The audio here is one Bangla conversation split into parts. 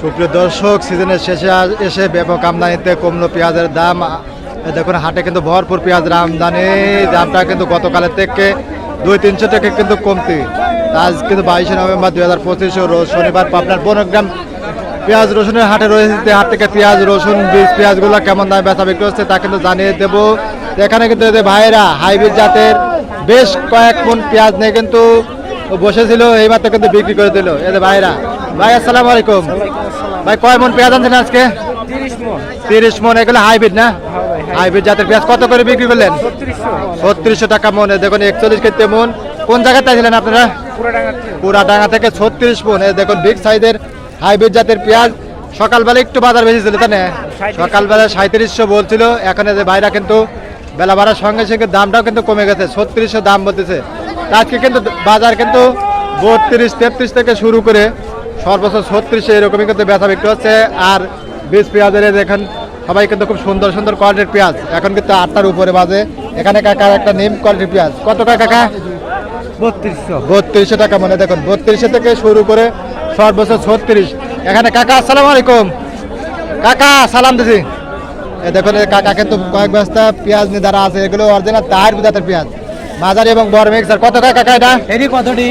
সুপ্রিয় দর্শক, সিজনের শেষে এসে ব্যাপক আমদানিতে কমলো পেঁয়াজের দাম। দেখুন, হাটে কিন্তু ভরপুর পেঁয়াজের আমদানি। দামটা কিন্তু গতকালের থেকে দুই তিনশো টাকা কিন্তু কমতি। আজ কিন্তু বাইশে নভেম্বর দুই হাজার পঁচিশ শনিবার পাবনার বনগ্রাম পেঁয়াজ রসুনের হাটে রয়েছে। হাট থেকে পেঁয়াজ, রসুন, বীজ, পেঁয়াজগুলো কেমন দামে বেচা বিক্রি হচ্ছে তা কিন্তু জানিয়ে দেবো। এখানে কিন্তু এদের ভাইয়েরা, হাইব্রিড জাতের বেশ কয়েক মন পেঁয়াজ নিয়ে কিন্তু বসেছিল, এইমাত্র কিন্তু বিক্রি করে দিল। এদের ভাইরা ভাই, আসসালামু আলাইকুম। ভাই, কয় মন পেঁয়াজ আনছেন আজকে? তিরিশ মন, এগুলো হাইব্রিড না? হাইব্রিড জাতের পেঁয়াজ কত করে বিক্রি করলেন? ছত্রিশশো টাকা মনে, দেখুন, একচল্লিশ কেজি মন। কোন জায়গাতে ছিলেন আপনারা? পুরাডাঙ্গা থেকে ছত্রিশ মন। দেখুন বিগ সাইজের হাইব্রিড জাতের পেঁয়াজ। সকালবেলা একটু বাজার বেশি ছিল, তাই না? সকালবেলা সাঁত্রিশশো বলছিল, এখন যে বাইরা কিন্তু বেলা বাড়ার সঙ্গে সঙ্গে দামটাও কিন্তু কমে গেছে, ছত্রিশশো দাম বলতেছে। আজকে কিন্তু বাজার কিন্তু বত্রিশ, তেত্রিশ থেকে শুরু করে সর্বোচ্চ ছত্রিশে এরকমই কিন্তু ব্যথা বিক্রি হচ্ছে। আর বীজ পেঁয়াজের এই দেখেন সবাই কিন্তু খুব সুন্দর সুন্দর কোয়ালিটির পেঁয়াজ। এখন কিন্তু আটটার উপরে বাজে। এখানে কাকার একটা নিম কোয়ালিটির পেঁয়াজ। কত টাকা কাকা? বত্রিশশো। বত্রিশশো টাকা মানে দেখুন বত্রিশশো থেকে শুরু করে সর্বোচ্চ ছত্রিশ। এখানে কাকা আসসালামু আলাইকুম। কাকা সালাম দিছি। এ দেখুন এই কাকা কিন্তু কয়েক বস্তা পেঁয়াজ নিয়ে দ্বারা আছে। এগুলো অরিজিনাল তার বিদাতের পেঁয়াজ। মাঝারি এবং বড় মিক্সার কত টাকা কাকা এটা? এরই কতটি?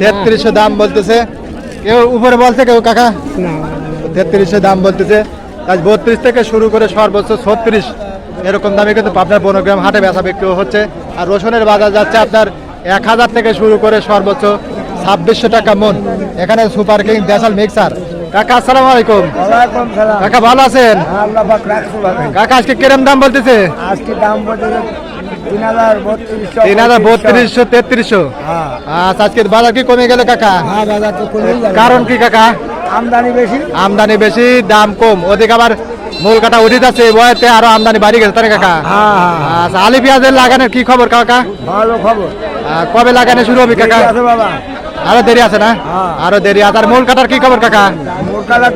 তেত্রিশশো দাম বলতেছে। কেউ উপরে বলছে কেউ কাকা? তেত্রিশশো দাম বলতেছে। আজ বত্রিশ থেকে শুরু করে সর্বোচ্চ ছত্রিশ। এরকম দামে কিন্তু আপনার বনগ্রাম হাটে বেচা বিক্রি হচ্ছে। আর রসুনের বাজার যাচ্ছে আপনার এক হাজার থেকে শুরু করে সর্বোচ্চ ছাব্বিশশো টাকা মন। এখানে সুপার কিং দেশাল মিক্সার। কাকা আসসালামু আলাইকুম। সালাম। কাকা ভালো আছেন? আল্লাহ পাক রাখছো ভাবে কাকা আজকে কিরম দাম বলতেছে? আজকে দাম বলতে তিন হাজার বত্রিশশো তেত্রিশশো? হ্যাঁ। আচ্ছা আজকের বাজার কি কমে গেল কাকা? হ্যাঁ কারণ কি কাকা? আমদানি বেশি। আমদানি বেশি দাম কম। ওদিকে আবার মূল কাটা উঠে যাচ্ছে আরও আমদানি বাড়ি গেছে তাই কাকা? হ্যাঁ আচ্ছা আলি পেঁয়াজের লাগানোর কি খবর কাকা? ভালো খবর। কবে লাগানো শুরু হবে কাকা? বাবা। আরও দেরি আছে না। আরও দেরি আছে। আর মূল কাটার কি খবর কাকা?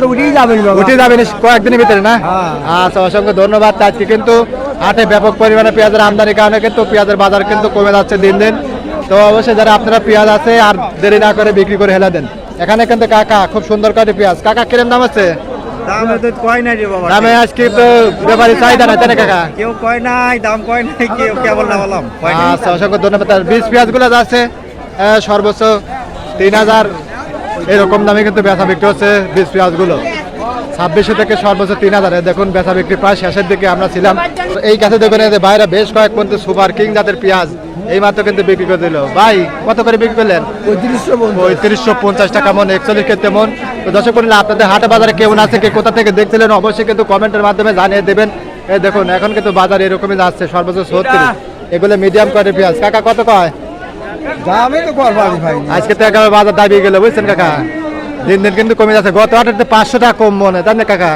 উঠেই যাবেন উঠে যাবে নিশ- কয়েকদিনের ভিতরে না। আচ্ছা অসংখ্য ধন্যবাদ। আজকে কিন্তু হাটে ব্যাপক পরিমাণে পেঁয়াজের আমদানির কারণে কিন্তু পেঁয়াজের বাজার কিন্তু কমে যাচ্ছে দিন দিন। তো অবশ্যই যারা আপনারা পেঁয়াজ আছে আর দেরি না করে বিক্রি করে হেলা দেন। এখানে কিন্তু কাকা খুব সুন্দর করে পেঁয়াজ। কাকা কিরম দাম আছে? দাম আজকে তো ব্যাপারী চাহিদা তাই কাকা? কেউ কয় নাই দাম কয় নাই কেউ কেবল না বললাম। আচ্ছা অসংখ্য ধন্যবাদ। আর বীজ পেঁয়াজগুলো যাচ্ছে সর্বোচ্চ তিন হাজার এরকম দামে কিন্তু বেচা বিক্রি হচ্ছে বীজ পেঁয়াজগুলো। ছাব্বিশশো থেকে সর্বোচ্চ তিন হাজার। দেখুন বেচা বিক্রি প্রায় শেষের দিকে আমরা ছিলাম। এই কাছে এই যে বাইরে বেশ কয়েক পর্যন্ত সুপার কিং জাতের পেঁয়াজ এই মাত্র কিন্তু বিক্রি করে দিল। ভাই কত করে বিক্রি করলেন? পঁয়ত্রিশশো পঞ্চাশ। টাকা মন একচল্লিশ কেজি মন তো দর্শক বললে আপনাদের হাটে বাজারে কেমন আছে কে কোথা থেকে দেখছিলেন অবশ্যই কিন্তু কমেন্টের মাধ্যমে জানিয়ে দেবেন। এই দেখুন এখন কিন্তু বাজার এরকমই যাচ্ছে সর্বোচ্চ ছত্রিশ। এগুলো মিডিয়াম কোয়ালিটির পেঁয়াজ। কাকা কত কয়? দামে তো ভাই। আজকে তো একেবারে বাজার দাবিয়ে গেল বুঝছেন কাকা? দিন দিন কিন্তু কমে যাচ্ছে। গত হাটের পাঁচশো টাকা কম মনে তাই না কাকা?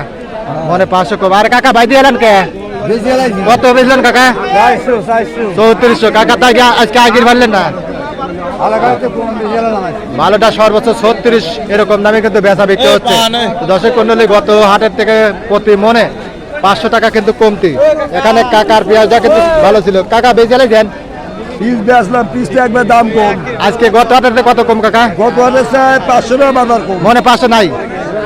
মনে পাঁচশো কম। আর কাকা ভাই দিয়ে এলেন কে? কত বেচলেন কাকা? চৌত্রিশশো। কাকা তাই আজকে আগের পারলেন না? ভালোটা সর্বোচ্চ ছত্রিশ এরকম দামে কিন্তু বেচা বিক্রি হচ্ছে। তো দর্শক মন্ডলী গত হাটের থেকে প্রতি মনে পাঁচশো টাকা কিন্তু কমতি। এখানে কাকার পেঁয়াজটা কিন্তু ভালো ছিল। কাকা বেচালে দেন পিস বেচলাম পিসটা একবার দাম কম। আজকে গত হাটের কত কম কাকা? গত হাজার চাই পাঁচশো টাকা বাজার কম। মনে পাঁচশো নাই?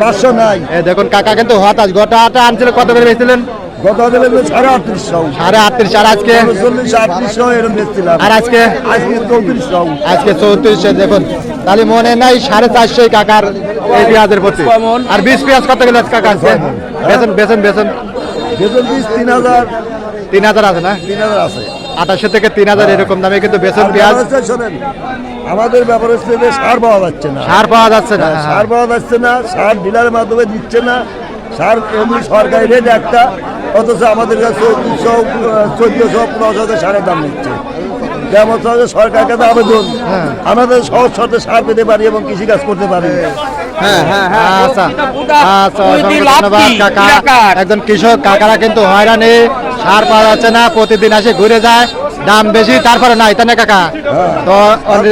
পাঁচশো নাই। এ দেখুন কাকা কিন্তু হতাশ গত হাটে আনছিল কত করে বেচছিলেন? গত হাজার সাড়ে আটত্রিশশো সাড়ে আটত্রিশ আর আজকে? চল্লিশ আটত্রিশশো এরকম বেচছিলাম। আর আজকে? আজকে চৌত্রিশশো আজকে চৌত্রিশে দেখুন। তাহলে মনে নাই সাড়ে চারশোই কাকার এই পেঁয়াজের প্রতি। আর বিশ পেঁয়াজ কত গেলে কাকা আজকে? বেতন বেতন বেতন বেতন পিস তিন হাজার। তিন হাজার আছে না? তিন হাজার আছে। আঠাশশো থেকে তিন হাজার এরকম দামে কিন্তু বেসন পেঁয়াজ শোনেন, আমাদের ব্যাপার হচ্ছে যে সার পাওয়া যাচ্ছে না। সার পাওয়া যাচ্ছে না। সার পাওয়া যাচ্ছে না সার ডিলারের মাধ্যমে দিচ্ছে না। সার এমনি সরকারি রেট একটা অথচ আমাদের কাছে চোদ্দশো পনেরো হাজার সারের দাম নিচ্ছে। যেমন হচ্ছে সরকার কাছে আবেদন। হ্যাঁ। আমাদের সহজ শর্তে সার পেতে পারি এবং কৃষিকাজ করতে পারি। আচ্ছা। আচ্ছা। অসংখ্য ধন্যবাদ কাকা। একজন কৃষক কাকারা কিন্তু হয়রানি। সার পাওয়া যাচ্ছে না প্রতিদিন আসে ঘুরে যায়। দাম বেশি তারপরে নাই তাই না কাকা? তো হ্যাঁ।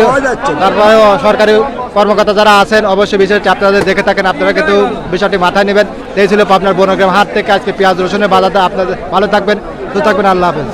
তারপরে সরকারি কর্মকর্তা যারা আছেন অবশ্যই বিষয়টি আপনারা দেখে থাকেন আপনারা কিন্তু বিষয়টি মাথায় নেবেন। এই ছিল আপনার বনগ্রাম হাট থেকে আজকে পেঁয়াজ রসুনের বাজারটা আপনাদের ভালো থাকবেন সুস্থ থাকবেন আল্লাহ হাফেজ।